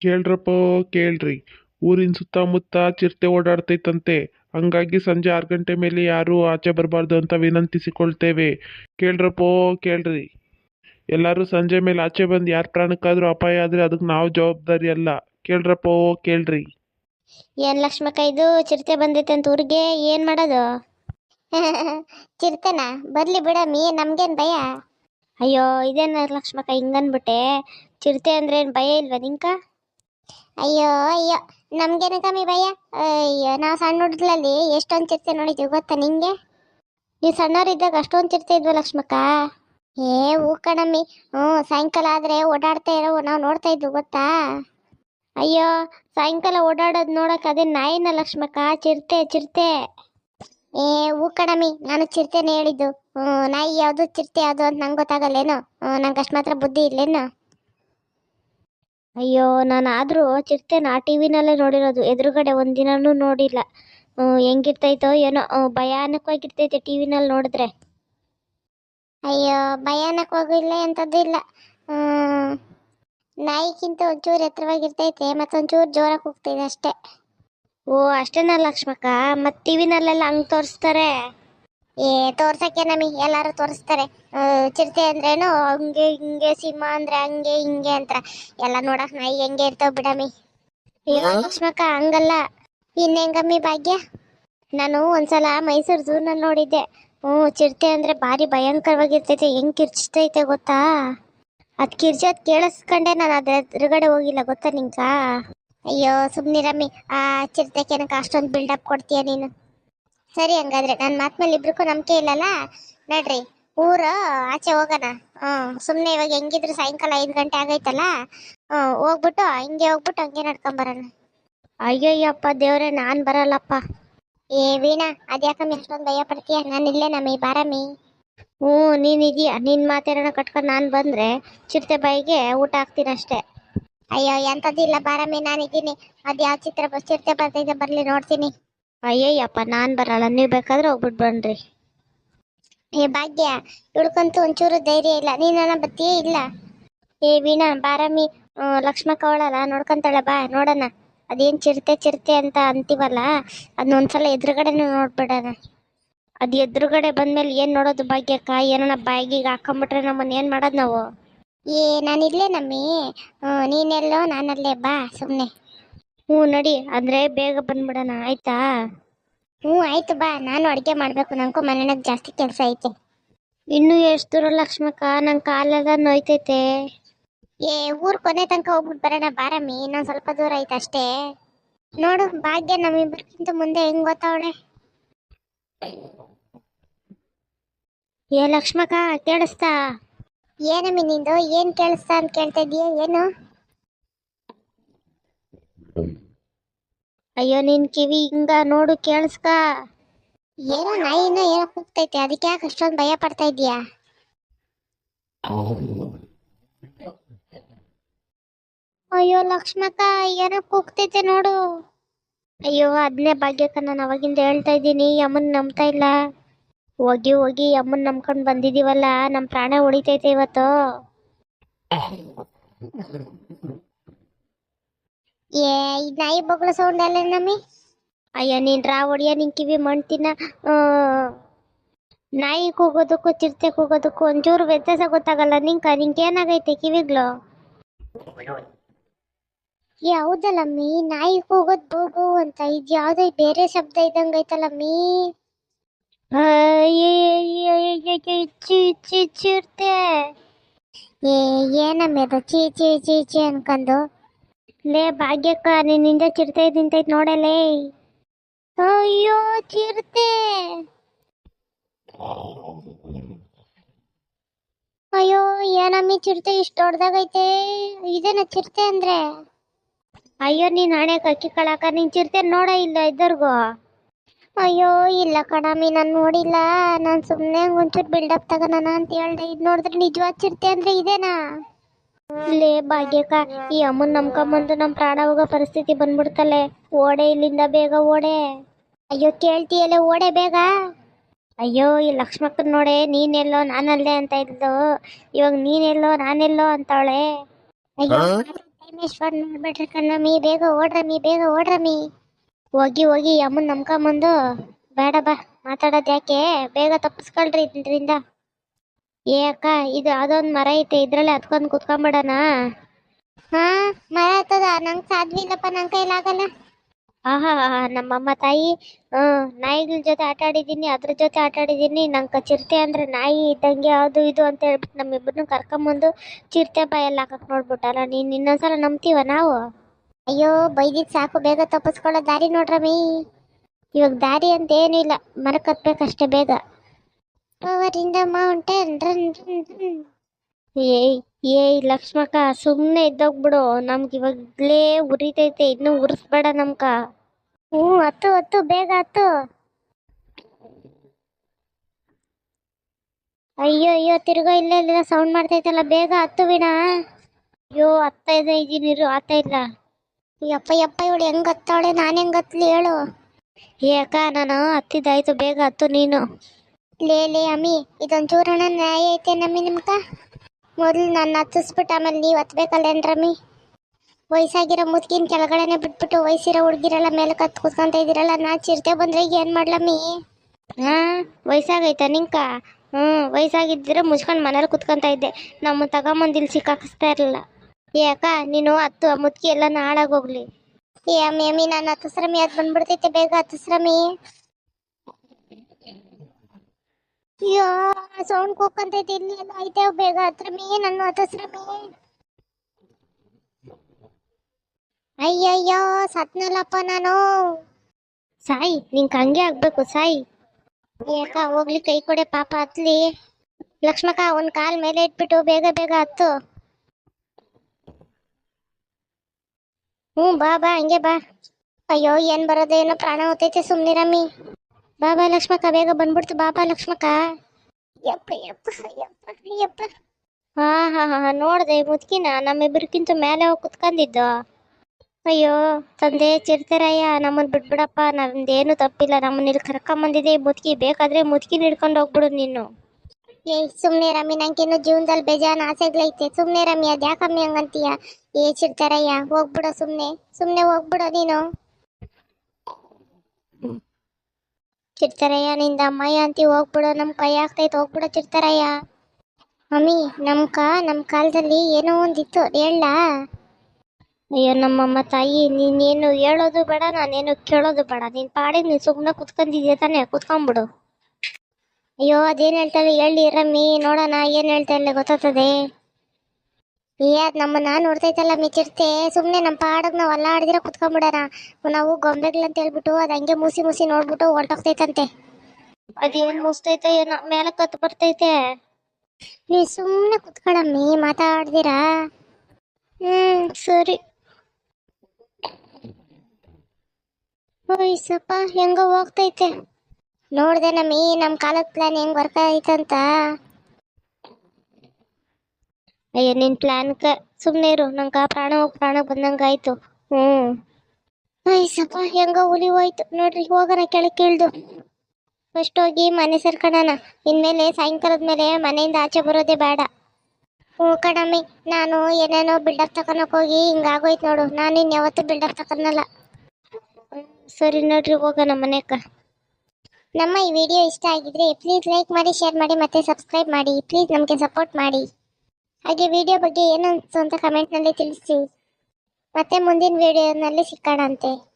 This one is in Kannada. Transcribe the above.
ಕೇಳ್ರಪ್ಪ, ಕೇಳ್ರಿ. ಊರಿನ ಸುತ್ತಮುತ್ತ ಚಿರತೆ ಓಡಾಡ್ತೈತಂತೆ. ಹಂಗಾಗಿ ಸಂಜೆ ಆರು ಗಂಟೆ ಮೇಲೆ ಯಾರೂ ಆಚೆ ಬರಬಾರ್ದು ಅಂತ ವಿನಂತಿಸಿಕೊಳ್ತೇವೆ. ಕೇಳ್ರಪ್ಪೋ, ಕೇಳ್ರಿ. ಎಲ್ಲರೂ ಸಂಜೆ ಮೇಲೆ ಆಚೆ ಬಂದು ಯಾರ ಪ್ರಾಣಕ್ಕಾದರೂ ಅಪಾಯ ಆದರೆ ಅದಕ್ಕೆ ನಾವು ಜವಾಬ್ದಾರಿ ಅಲ್ಲ. ಕೇಳ್ರಪ್ಪೋ, ಕೇಳ್ರಿ. ಏನ್ ಲಕ್ಷ್ಮಕ್ಕ ಇದು? ಚಿರತೆ ಬಂದೈತೆ ಅಂತ ಊರಿಗೆ? ಏನ್ ಮಾಡೋದು? ಚಿರತೆನ? ಬರ್ಲಿ ಬಿಡಮ್ಮಿ, ನಮ್ಗೇನ್ ಭಯ? ಅಯ್ಯೋ, ಇದೇನ ಲಕ್ಷ್ಮಕ್ಕ ಹಿಂಗನ್ಬಿಟ್ಟೆ. ಚಿರತೆ ಅಂದ್ರೆ ಏನ್ ಭಯ ಇಲ್ವಾ ನಿಂಕ? ಅಯ್ಯೋ ಅಯ್ಯೋ, ನಮ್ಗೇನ ಕಮ್ಮಿ ಭಯ ಅಯ್ಯೋ, ನಾವು ಸಣ್ಣ ಹುಡುಗ್ರಲ್ಲಿ ಎಷ್ಟೊಂದು ಚಿರತೆ ನೋಡಿದ್ವಿ, ಗೊತ್ತಾ ನಿಂಗೆ? ನೀವು ಸಣ್ಣವರಿದ್ದಾಗ ಅಷ್ಟೊಂದು ಚಿರತೆ ಇದ್ವಾ ಲಕ್ಷ್ಮಕ್ಕ? ಏ ಹೂ ಕಣಮ್ಮಿ ಹ್ಞೂ, ಸಾಯಂಕಾಲ ಆದ್ರೆ ಓಡಾಡ್ತಾ ಇರೋ ನಾವು ನೋಡ್ತಾ ಇದ್ವಿ, ಗೊತ್ತಾ? ಅಯ್ಯೋ, ಸಾಯಂಕಾಲ ಓಡಾಡೋದು ನೋಡಕ್ಕೆ ಅದೇ ನಾಯಿನ ಲಕ್ಷ್ಮಕ್ಕ, ಚಿರತೆ ಚಿರತೆ. ಏ ಹೂ ಕಣಮ್ಮಿ ನಾನು ಚಿರತೆನೇ ಹೇಳಿದ್ದು. ಹ್ಞೂ, ನಾಯಿ ಯಾವುದು ಚಿರತೆ ಯಾವುದು ಅಂತ ನಂಗೆ ಗೊತ್ತಾಗಲ್ಲೇನೋ? ಹ್ಞೂ, ನಂಗೆ ಅಷ್ಟು ಮಾತ್ರ ಬುದ್ಧಿ ಇಲ್ಲೇನೋ? ಅಯ್ಯೋ ನಾನು ಆದರೂ ನಾ ಟಿ ವಿನಲ್ಲೇ ನೋಡಿರೋದು. ಎದುರುಗಡೆ ಒಂದಿನನೂ ನೋಡಿಲ್ಲ. ಹೆಂಗಿರ್ತೈತೋ ಏನೋ ಭಯಾನಕವಾಗಿರ್ತೈತೆ ಟಿ ವಿನಲ್ಲಿ ನೋಡಿದ್ರೆ. ಅಯ್ಯೋ ಭಯಾನಕವಾಗೂ ಎಂಥದ್ದು ಇಲ್ಲ. ನಾಯಿಗಿಂತ ಒಂಚೂರು ಎತ್ತರವಾಗಿರ್ತೈತೆ ಮತ್ತೊಂಚೂರು ಜೋರಾಗಿ ಹೋಗ್ತೈತೆ ಅಷ್ಟೇ. ಓ ಅಷ್ಟೇನಾ ಲಕ್ಷ್ಮಕ್ಕ? ಟಿ ವಿನಲ್ಲೆಲ್ಲ ಹಂಗೆ ತೋರಿಸ್ತಾರೆ. ಏ ತೋರ್ಸಕ್ಕೆ ನಮಗೆ ಎಲ್ಲರೂ ತೋರಿಸ್ತಾರೆ. ಚಿರತೆ ಅಂದ್ರೇನು ಹಂಗೆ ಹಿಂಗೆ ಸಿಂಹ ಅಂದ್ರೆ ಹಂಗೆ ಹಿಂಗೆ ಅಂತ. ಎಲ್ಲ ನೋಡಕ್ ನಾಯಿ ಹೆಂಗೆ ಇರ್ತಾವ ಬಿಡಮಿ. ಲಕ್ಷ್ಮಕ್ಕ ಹಂಗಲ್ಲ. ಇನ್ನೆಂಗಮ್ಮಿ ಭಾಗ್ಯ? ನಾನು ಒಂದ್ಸಲ ಮೈಸೂರು ಝೂನಲ್ಲಿ ನೋಡಿದ್ದೆ. ಹ್ಞೂ ಚಿರತೆ ಅಂದ್ರೆ ಭಾರಿ ಭಯಂಕರವಾಗಿರ್ತೈತೆ. ಹೆಂಗ್ ಕಿರ್ಚ್ತೈತೆ ಗೊತ್ತಾ? ಅದ್ ಕಿರ್ಚೋದ್ ಕೇಳಿಸ್ಕೊಂಡೆ ನಾನು ಅದ್ರ ಎದುರುಗಡೆ ಹೋಗಿಲ್ಲ ಗೊತ್ತಾ ನಿಂಕ ಅಯ್ಯೋ ಸುಮ್ನಿರಮ್ಮಿ. ಆ ಚಿರತೆಕೆನಕ ಅಷ್ಟೊಂದು ಬಿಲ್ಡಪ್ ಕೊಡ್ತೀಯ ನೀನು? ಸರಿ ಹಂಗಾದ್ರೆ ನನ್ನ ಮಾತ್ ಮೇಲೆ ಇಬ್ರಿಗೂ ನಂಬಿಕೆ ಇಲ್ಲಲ್ಲ? ನಡ್ರಿ, ಊರ ಆಚೆ ಹೋಗೋಣ. ಹ್ಮ್ ಸುಮ್ಮನೆ ಇವಾಗ ಹೆಂಗಿದ್ರು ಸಾಯಂಕಾಲ ಐದು ಗಂಟೆ ಆಗೈತಲ್ಲ? ಹ್ಮ್ ಹೋಗ್ಬಿಟ್ಟು ಹಿಂಗೆ ಹೋಗ್ಬಿಟ್ಟು ಹಂಗೆ ನಡ್ಕೊಂಬರೋಣ. ಅಯ್ಯಯ್ಯಪ್ಪ ದೇವ್ರೆ, ನಾನ್ ಬರಲ್ಲಪ್ಪ. ಏ ವೀಣಾ, ಅದ್ಯಾಕಮ್ಮ ಎಷ್ಟೊಂದು ಭಯ ಪಡ್ತೀಯ? ನಾನು ಇಲ್ಲೇ ನಮ್ಮಿ, ಬಾರಮ್ಮಿ. ಹ್ಞೂ, ನೀನು ಇದೀಯ? ನಿನ್ನ ಮಾತೇನ ಕಟ್ಕೊಂಡು ನಾನು ಬಂದರೆ ಚಿರತೆ ಬಾಯಿಗೆ ಊಟ ಹಾಕ್ತೀನಿ ಅಷ್ಟೇ. ಅಯ್ಯೋ, ಎಂಥದ್ದಿಲ್ಲ ಬಾರಮ್ಮಿ ನಾನಿದ್ದೀನಿ ಅದು ಯಾವ ಚಿತ್ರ ಬಸ್ ಚಿರತೆ ಬರ್ತೈತೆ ಬರಲಿ, ನೋಡ್ತೀನಿ. ಅಯ್ಯಯ್ಯಪ್ಪ, ನಾನು ಬರಲ್ಲ. ನೀವು ಬೇಕಾದ್ರೆ ಹೋಗ್ಬಿಟ್ಟು ಬನ್ರಿ. ಏ, ಭಾಗ್ಯ ಇಳ್ಕಂತೂ ಒಂಚೂರು ಧೈರ್ಯ ಇಲ್ಲ. ನೀನ ಬತ್ತಿಯೇ ಇಲ್ಲ. ಏ, ವೀಣಾ ಬಾರಾಮಿ ಲಕ್ಷ್ಮ ಲಕ್ಷ್ಮಕ್ಕ ಅವಳಲ್ಲ ನೋಡ್ಕೊಂತಾಳೆ, ಬಾ, ನೋಡೋಣ. ಅದೇನ್ ಚಿರತೆ ಚಿರತೆ ಅಂತ ಅಂತೀವಲ್ಲ? ಅದನ್ನ ಒಂದ್ಸಲ ಎದುರುಗಡೆ ನೋಡ್ಬಿಡೋಣ. ಅದು ಎದುರುಗಡೆ ಬಂದ್ಮೇಲೆ ಏನು ನೋಡೋದು ಭಾಗ್ಯಕ್ಕ ಏನೋ ಬಾಯಿಗೆ ಹಾಕೊಂಬಿಟ್ರೆ ನಮ್ಮನ್ನ ಏನು ಮಾಡೋದು ನಾವು? ಏ ನಾನಿಲ್ಲೇ ನಮ್ಮಿ. ನೀನೆಲ್ಲೋ ನಾನಲ್ಲೇ, ಬಾ ಸುಮ್ಮನೆ ಹ್ಞೂ ನಡಿ ಅಂದ್ರೆ ಬೇಗ ಬಂದ್ಬಿಡೋಣ ಆಯ್ತಾ? ಹ್ಞೂ ಆಯ್ತು ಬಾ ನಾನು ಅಡುಗೆ ಮಾಡಬೇಕು ನನಗೂ ಮನೆಯಾಗ ಜಾಸ್ತಿ ಕೆಲಸ ಐತೆ. ಇನ್ನು ಎಷ್ಟು ದೂರ ಲಕ್ಷ್ಮಕ್ಕ? ನನ್ನ ಕಾಲೆಲ್ಲ ನೋಯ್ತೈತೆ. ಏ ಊರ್ ಕೊನೆ ತನಕ ಹೋಗ್ಬಿಟ್ಟು ಬರೋಣ ಬಾರಮ್ಮಿ ಇನ್ನೊಂದು ಸ್ವಲ್ಪ ದೂರ ಐತೆ ಅಷ್ಟೇ. ನೋಡು ಭಾಗ್ಯ ನಮ್ಮಿಬ್ಬರಿಗಿಂತ ಮುಂದೆ ಹೆಂಗ್ ಗೊತ್ತಾವಳೆ ಏ ಲಕ್ಷ್ಮಕ್ಕ ಕೇಳಿಸ್ತಾ? ಏನಮ್ಮಿ ನಿಂದು ಏನ್ ಕೇಳಿಸ್ತಾ ಅಂತ ಕೇಳ್ತಾ ಇದೀಯ ಏನು? ಅಯ್ಯೋ ನಿನ್ ಕಿವಿ ಹಿಂಗ ನೋಡು ಕೇಳಿಸ್ಕ. ಏನೋ ನಾಯಿ ಏನೋ ಕೂಗ್ತೈತೆ ಅದಕ್ಕೆ ಯಾಕೆ ಅಷ್ಟೊಂದು ಭಯ ಪಡ್ತಾ ಇದೀಯಾ ಅಯ್ಯೋ ಲಕ್ಷ್ಮಕ್ಕ ಏನೋ ಕೂಗ್ತೈತೆ ನೋಡು. ಅಯ್ಯೋ ಅದ್ನೇ ಭಾಗ್ಯಕ್ಕ ನಾನು ಅವಾಗಿಂದ ಹೇಳ್ತಾ ಇದ್ದೀನಿ ಯಮ್ಮನ್ ನಂಬ್ತಾ ಇಲ್ಲ. ಹೋಗಿ ಹೋಗಿ ಅಮ್ಮನ್ ನಂಬ್ಕೊಂಡ್ ಬಂದಿದೀವಲ್ಲ ನಮ್ಮ ಪ್ರಾಣ ಉಳಿತೈತೆ ಇವತ್ತು. ಏ, ಈ ನಾಯಿ ಬೊಗಳ ಸೌಂಡ್ ಅಲ್ಲ ನಮ್ಮಿ? ಅಯ್ಯ, ನೀನ್ ರಾ ಒಡಿಯ ನಿನ್ ಕಿವಿ ಮಣ್ತಿನ ನಾಯಿ ಕೂಗೋದಕ್ಕೂ, ಚಿರತೆ ಕೂಗೋದಕ್ಕೂ ಒಂಚೂರು ವ್ಯತ್ಯಾಸ ಗೊತ್ತಾಗಲ್ಲ. ನಿಂಕ ನಿಂಗೆ ಏನಾಗೈತೆ ಕಿವಿಗ್ಲು ಹೌದಲ್ಲಮ್ಮಿ ನಾಯಿ ಕೂಗೋದ್ ಬೋಗು ಅಂತ. ಇದು ಯಾವ್ದೋ ಬೇರೆ ಶಬ್ದ ಇದ್ದಂಗ ಐತಲ್ಲಮ್ಮಿ ಚಿರ್ತೆ ಏನಮ್ಮಿ ಅದು ಚೀ ಚೀ ಚೀ ಚೀ ಅನ್ಕೊಂಡು ಲೇ, ಭಾಗ್ಯಕ್ಕ ನಿನ್ನಿಂದ ಚಿರತೆ ನಿಂತೈತ್ ನೋಡಲೇ. ಅಯ್ಯೋ, ಚಿರತೆ. ಅಯ್ಯೋ, ಏನಮ್ಮಿ, ಚಿರತೆ ಇಷ್ಟು ದೊಡ್ಡದಾಗೈತೆ. ಇದೇನ ಚಿರತೆ ಅಂದ್ರೆ? ಅಯ್ಯೋ, ನೀನ್ ಹಣೆ ಕಕ್ಕಿ ಕಳಕ ನಿನ್ ಚಿರತೆ ನೋಡ ಇಲ್ಲ ಇದ್ದರ್ಗು. ಅಯ್ಯೋ, ಇಲ್ಲ ಕಣಮ್ಮಿ, ನಾನು ನೋಡಿಲ್ಲ. ನಾನು ಸುಮ್ಮನೆ ಒಂಚೂರು ಬಿಲ್ಡಪ್ ತಗೋಣ ಅಂತ ಹೇಳ್ದೆ. ಇದು ನೋಡಿದ್ರೆ ನಿಜವಾದ ಚಿರತೆ ಅಂದ್ರೆ ಇದೇನಾ? ಲೇ ಭಾಗ್ಯಕ್ಕ ಈ ಅಮ್ಮನ್ ನಂಬ್ಕೊಂಬಂದು ನಮ್ ಪ್ರಾಣ ಹೋಗೋ ಪರಿಸ್ಥಿತಿ ಬಂದ್ಬಿಡ್ತಲೆ ಓಡೆ ಇಲ್ಲಿಂದ ಬೇಗ ಓಡೆ. ಅಯ್ಯೋ ಕೇಳ್ತೀಯಲ್ಲ ಓಡೆ ಬೇಗ. ಅಯ್ಯೋ ಈ ಲಕ್ಷ್ಮಕ್ಕನ್ ನೋಡೆ ನೀನೆಲ್ಲೋ ನಾನಲ್ಲೇ ಅಂತ ಇದ್ದು ಇವಾಗ ನೀನೆಲ್ಲೋ ನಾನೆಲ್ಲೋ ಅಂತಾಳೆ. ಅಯ್ಯೋ ಟೈಮ್ ಕಣ್ಣ ಮೀ ಕಣ್ಣಮ್ಮಿ ಬೇಗ ಓಡ್ರಮ್ಮಿ ಬೇಗ ಓಡ್ರಮ್ಮಿ ಹೋಗಿ ಹೋಗಿ ಅಮ್ಮನ್ ನಂಬ್ಕೊಂಬಂದು. ಬೇಡ ಬಾ ಮಾತಾಡೋದು ಯಾಕೆ? ಬೇಗ ತಪ್ಪಿಸ್ಕೊಳ್ರಿ ಇದರಿಂದ. ಏ ಅಕ್ಕ ಇದು ಅದೊಂದು ಮರ ಐತೆ ಇದ್ರಲ್ಲಿ ಹತ್ಕೊಂಡ್ ಕುತ್ಕೊಂಡ್ಬಿಡೋಣ ಹಾ ಮರ ಹತ್ತದ ನಂಗೆ ಸಾಧ್ಯ ಇಲ್ಲಪ್ಪ ನನ್ನ ಕೈಲಾಗಲ್ಲ ಆಹಾ ನಮ್ಮಮ್ಮ ತಾಯಿ ಹ್ಮ್ ನಾಯಿಗಳ ಜೊತೆ ಆಟ ಆಡಿದ್ದೀನಿ ಅದ್ರ ಜೊತೆ ಆಟ ಆಡಿದ್ದೀನಿ ನಂಗೆ ಚಿರತೆ ಅಂದ್ರೆ ನಾಯಿ ಇದ್ದಂಗೆ ಅದು ಇದು ಅಂತ ಹೇಳ್ಬಿಟ್ಟು ನಮ್ಮಿಬ್ಬರನ್ನ ಕರ್ಕೊಂಬಂದು ಚಿರತೆ ಬಾಯಲ್ಲಿ ಹಾಕಕ್ ನೋಡ್ಬಿಟ್ಟಲ್ಲ ನೀನು ಇನ್ನೊಂದ್ಸಲ ನಂಬ್ತೀವ ನಾವು? ಅಯ್ಯೋ ಬೈದಿದ್ ಸಾಕು ಬೇಗ ತಪ್ಪಿಸ್ಕೊಳ್ಳೋ ದಾರಿ ನೋಡ್ರಮ್ಮಿ ಇವಾಗ ದಾರಿ ಅಂತ ಏನೂ ಇಲ್ಲ ಮರಕ್ಕೆ ಹತ್ಬೇಕಷ್ಟೇ ಬೇಗ. Power in the mountain run run run ಏಯ್ ಏಯ್ ಲಕ್ಷ್ಮಕ್ಕ ಸುಮ್ಮನೆ ಇದ್ದೋಗ್ಬಿಡು ನಮ್ಗೆ ಇವಾಗಲೇ ಉರಿತೈತೆ ಇನ್ನೂ ಉರಿಸ್ಬೇಡ ನಮ್ಕ ಹ್ಞೂ ಹತ್ತು ಹತ್ತು ಬೇಗ ಹತ್ತು ಅಯ್ಯೋ ಅಯ್ಯೋ ತಿರ್ಗೋ ಇಲ್ಲೇ ಇಲ್ಲ ಸೌಂಡ್ ಮಾಡ್ತೈತಲ್ಲ ಬೇಗ ಹತ್ತು ಬಿಡ ಅಯ್ಯೋ ಹತ್ತ ಇದೆ ಇದೀನಿರು ಆತ ಇಲ್ಲ ಯಪ್ಪ ಯಪ್ಪ ಇವಳು ಹೆಂಗ್ ಹತ್ತಾಳೆ ನಾನು ಹೆಂಗ್ ಹತ್ಲಿ ಹೇಳು ಏ ಅಕ್ಕ ನಾನು ಹತ್ತಿದ್ದಾಯ್ತು ಬೇಗ ಹತ್ತು ನೀನು ಲೇ ಲೇ ಅಮ್ಮಿ ಇದೊಂಚೂರಣ ನ್ಯಾಯ ಐತೆ ನಮ್ಮಿ ನಿಮ್ಗ ಮೊದಲು ನನ್ನ ಹತ್ತಿಸ್ಬಿಟ್ಟು ಆಮೇಲೆ ನೀವು ಹತ್ಬೇಕಲ್ಲೇನ್ರಮ್ಮಿ ವಯಸ್ಸಾಗಿರೋ ಮುದ್ಕಿನ ಕೆಳಗಡೆನೆ ಬಿಟ್ಬಿಟ್ಟು ವಯಸ್ಸಿರೋ ಹುಡುಗಿರೆಲ್ಲ ಮೇಲೆ ಕತ್ ಕೂತ್ಕೊಂತ ಇದ್ದೀರಲ್ಲ ನಾ ಚಿರತೆ ಬಂದ್ರೆ ಈಗ ಏನು ಮಾಡ್ಲಮ್ಮಿ ಹಾಂ ವಯಸ್ಸಾಗೈತ ನಿಂಕ? ಹ್ಞೂ ವಯಸ್ಸಾಗಿದ್ದರೆ ಮುಚ್ಕೊಂಡು ಮನೇಲಿ ಕುತ್ಕೊಂತ ಇದ್ದೆ. ನಮ್ಮ ತಗೊಂಬಂದಿಲ್ಲಿ ಸಿಕ್ಕಾಕಿಸ್ತಾ ಇರಲಿಲ್ಲ. ಏ ಅಕ್ಕ ನೀನು ಹತ್ತು ಆ ಮುದ್ಕಿ ಎಲ್ಲ ನಾಳಾಗೋಗ್ಲಿ ಏ ಅಮ್ಮಿ ಅಮ್ಮಿ ನಾನು ಹತ್ತಿಸ್ರಮ್ಮಿ ಅದು ಬಂದ್ಬಿಡ್ತೈತೆ ಬೇಗ ಹತ್ತಿಸ್ರಮ್ಮಿ ಅಯ್ಯೋ ಸೌಂಡ್ ಕೂಕಂತೈತಿ ಇಲ್ಲಿ ಐತೆ, ಬೇಗ ಹತ್ರ ಹತ್ರಮಿ ನನ್ನ ಹತ್ತಿಸ್ರಮ್ಮಿ ಅಯ್ಯಯ್ಯೋ, ಸತ್ನಲ್ಲಪ್ಪ ನಾನು. ಸಾಯಿ, ನಿಂಗೆ ಹಂಗೆ ಆಗ್ಬೇಕು, ಸಾಯಿ. ಯಾಕ ಹೋಗ್ಲಿ, ಕೈ ಕೊಡೆ ಪಾಪ, ಹತ್ಲಿ. ಲಕ್ಷ್ಮಕ್ಕ, ಒಂದ್ ಕಾಲ್ ಮೇಲೆ ಇಟ್ಬಿಟ್ಟು ಬೇಗ ಬೇಗ ಹತ್ತು. ಹ್ಞೂ, ಬಾ ಬಾ, ಹಂಗೆ ಬಾ. ಅಯ್ಯೋ, ಏನು ಬರೋದೇನೋ ಪ್ರಾಣ ಹೋತೈತೆ ಸುಮ್ನಿರಮ್ಮಿ. ಬಾ ಬಾ ಲಕ್ಷ್ಮಕ್ಕ ಬೇಗ ಬಂದ್ಬಿಡ್ತು ಬಾಬಾ ಲಕ್ಷ್ಮಕ್ಕ. ಯಪ್ಪ ಯಪ್ಪ ಯಪ್ಪ ಯಪ್ಪ. ಹಾ ಹಾ ಹಾ ಹಾ ನೋಡ್ದೆ ಮುದ್ಕಿನ ನಮ್ಮಿಬ್ಬರಿಗಿಂತ ಮೇಲೆ ಹೋಗಿ ಕುತ್ಕೊಂಡಿದ್ದು ಅಯ್ಯೋ ತಂದೆ ಚಿರ್ತಾರಯ್ಯ ನಮ್ಮನ್ನು ಬಿಟ್ಬಿಡಪ್ಪ ನಮ್ದೇನು ತಪ್ಪಿಲ್ಲ ನಮ್ಮನ್ನ ಇಲ್ಲಿ ಕರ್ಕೊಂಬಂದಿದೆ ಮುದ್ಕಿ ಬೇಕಾದ್ರೆ ಮುದ್ಕಿನ ಹಿಡ್ಕೊಂಡು ಹೋಗ್ಬಿಡು ನೀನು. ಏ ಸುಮ್ಮನೆ ರಮ್ಮಿ ನಂಗೇನು ಜೀವನದಲ್ಲಿ ಬೇಜಾನ್ ಆಸೆಗಳೈತೆ ಸುಮ್ಮನೆ ರಮ್ಮಿ ಅದು ಯಾಕಮ್ಮಿ ಹಂಗಂತೀಯ? ಏ ಚಿರ್ತಾರಯ್ಯ ಹೋಗ್ಬಿಡೋ ಸುಮ್ಮನೆ ಸುಮ್ಮನೆ ಹೋಗ್ಬಿಡೋ ನೀನು. ಚಿರ್ತೆರಯ್ಯ ನಿಂದ ಅಮ್ಮಯ್ಯ ಅಂತಿ ಹೋಗ್ಬಿಡು ನಮ್ಮ ಕೈ ಆಗ್ತೈತೆ, ಹೋಗ್ಬಿಡು ಚಿರ್ತರಯ್ಯ ಮಮ್ಮಿ ನಮ್ಮ ಕಾ ನಮ್ಮ ಕಾಲದಲ್ಲಿ ಏನೋ ಒಂದಿತ್ತು, ಹೇಳ. ಅಯ್ಯೋ, ನಮ್ಮಮ್ಮ ತಾಯಿ, ನೀನೇನು ಹೇಳೋದು ಬೇಡ, ನಾನೇನು ಕೇಳೋದು ಬೇಡ. ನೀನ್ ಪಾಡಿ ನೀನು ಸುಮ್ಮನೆ ಕುತ್ಕೊಂಡಿದ್ಯಾ ತಾನೇ? ಕುತ್ಕೊಂಡ್ಬಿಡು ಅಯ್ಯೋ, ಅದೇನು ಹೇಳ್ತಾಳೆ ಹೇಳಿ ರಮ್ಮಿ, ನೋಡೋಣ, ಏನು ಹೇಳ್ತಾ ಇಲ್ಲ ಗೊತ್ತಾಗ್ತದೆ? ಏ ಅದು ನಮ್ಮನ್ನ ನೋಡ್ತೈತಲ್ಲ ಮಿಚಿರ್ತೆ. ಸುಮ್ಮನೆ ನಮ್ಮ ಪಾಡಗ್ ನಾವು ಅಲ್ಲಾಡಿದ್ರೆ ಕುತ್ಕೊಂಡ್ಬಿಡೋಣ ನಾವು ಗೊಂಬೆಗಳಂತ ಹೇಳ್ಬಿಟ್ಟು ಅದು ಹಂಗೆ ಮೂಸಿ ಮೂಸಿ ನೋಡ್ಬಿಟ್ಟು ಹೊರಟೋಗ್ತೈತಂತೆ. ಅದೇನ್ ಮುಸ್ತೈತೆ? ಏನೋ ಮೇಲೆ ಕತ್ತು ಬರ್ತೈತೆ? ನೀ ಸುಮ್ಮನೆ ಕುತ್ಕೊಳಮ್ಮಿ ಮಾತಾಡ್ದಿರಾ? ಹ್ಮ್ ಸರಿ. ಓಯ್ಸಪ್ಪ ಹೆಂಗ ಹೋಗ್ತೈತೆ. ನೋಡ್ದೆ ನಮ್ಮಿ ನಮ್ಮ ಕಾಲದ ಪ್ಲಾನ್ ಹೆಂಗ್ ವರ್ಕ್ ಆಯ್ತಂತ ಅಯ್ಯ, ನಿನ್ ಕ ಸುಮ್ಮನೆ ಇರು. ನಂಗೆ ಪ್ರಾಣ ಹೋಗಿ ಪ್ರಾಣ ಬಂದಂಗ ಆಯ್ತು ಹ್ಮ್ ಸಪ್ಪ, ಹೆಂಗ ಹುಲಿ ಹೋಯ್ತು. ನೋಡ್ರಿ ಹೋಗೋಣ ಕೆಳಕ್ಕೆ ಇಳ್ದು ಫಸ್ಟ್ ಹೋಗಿ ಮನೆ ಸೇರ್ಕೊಳ್ಳೋಣ ಇನ್ಮೇಲೆ ಸಾಯಂಕಾಲದ ಮೇಲೆ ಮನೆಯಿಂದ ಆಚೆ ಬರೋದೇ ಬೇಡ. ಹ್ಞೂ ಕಣಮ್ಮಿ, ನಾನು ಏನೇನೋ ಬಿಲ್ಡಪ್ ತಕೊಳಕ್ ಹೋಗಿ ಹಿಂಗಾಗೋಯ್ತು ನೋಡು. ನಾನು ಇನ್ಯಾವತ್ತೂ ಬಿಲ್ಡಪ್ ತಕೊಳಲ್ಲ. ಸರಿ ನೋಡ್ರಿ ಹೋಗೋಣ ಮನೆಕ. ನಮ್ಮ ಈ ವಿಡಿಯೋ ಇಷ್ಟ ಆಗಿದ್ರೆ ಪ್ಲೀಸ್ ಲೈಕ್ ಮಾಡಿ ಶೇರ್ ಮಾಡಿ ಮತ್ತೆ ಸಬ್ಸ್ಕ್ರೈಬ್ ಮಾಡಿ. ಪ್ಲೀಸ್ ನಮಗೆ ಸಪೋರ್ಟ್ ಮಾಡಿ. ಹಾಗೆ ವಿಡಿಯೋ ಬಗ್ಗೆ ಏನು ಅನ್ಸ್ತು ಅಂತ ಕಮೆಂಟ್ನಲ್ಲಿ ತಿಳಿಸಿ. ಮತ್ತೆ ಮುಂದಿನ ವಿಡಿಯೋನಲ್ಲಿ ಸಿಕ್ಕೋಣ ಅಂತೆ